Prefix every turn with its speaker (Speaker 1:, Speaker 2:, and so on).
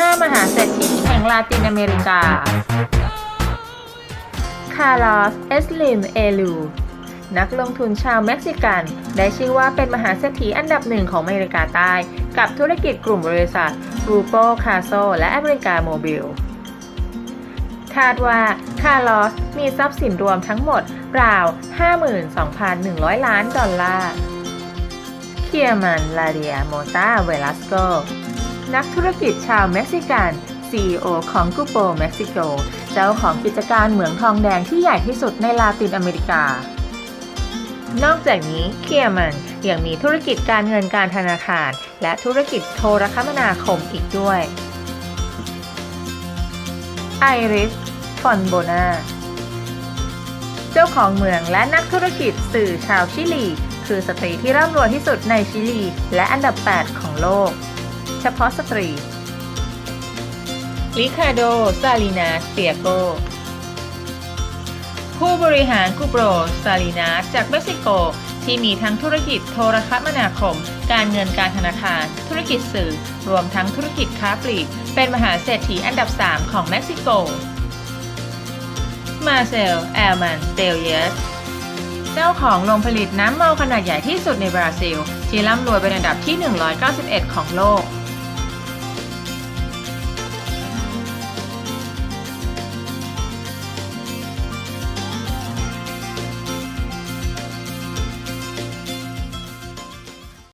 Speaker 1: 5 มหาเศรษฐีแห่งลาตินอเมริกา คาร์ลอส เอสลิม เอลู นักลงทุนชาวเม็กซิกัน ได้ชื่อว่าเป็นมหาเศรษฐีอันดับหนึ่งของอเมริกาใต้ กับธุรกิจกลุ่มบริษัทรูโปคาโซ และอเมริกาโมบิล คาดว่าคาร์ลอสมีทรัพย์สินรวมทั้งหมดราว 52,100 ล้านดอลลาร์เคียมันลาเดียโมตาเวลัสโก นักธุรกิจชาวเม็กซิกัน CEO ของกูโปเม็กซิโก เจ้าของกิจการเหมืองทองแดงที่ใหญ่ที่สุดในลาตินอเมริกา นอกจากนี้เคียมันยังมีธุรกิจการเงินการธนาคาร และธุรกิจโทรคมนาคมอีกด้วยไอริสฟอนโบนาเจ้าของเมืองและนักธุรกิจสื่อชาวชิลี คือสตรีที่ร่ำรวยที่สุดในชิลี และอันดับ 8 ของโลก เฉพาะสตรี ริคาโด ซาลินาเปียโก ผู้บริหารกูโปรซาลินาจากเม็กซิโก ที่มีทั้งธุรกิจโทรคมนาคม การเงินการธนาคาร ธุรกิจสื่อ รวมทั้งธุรกิจค้าปลีก เป็นมหาเศรษฐีอันดับ 3 ของเม็กซิโก มาเซล แอลมัน เตลเยสเจ้าของโรงผลิตน้ำเมาขนาดใหญ่ที่สุดในบราซิล ที่ร่ำรวยเป็นอันดับที่ 191 ของโลก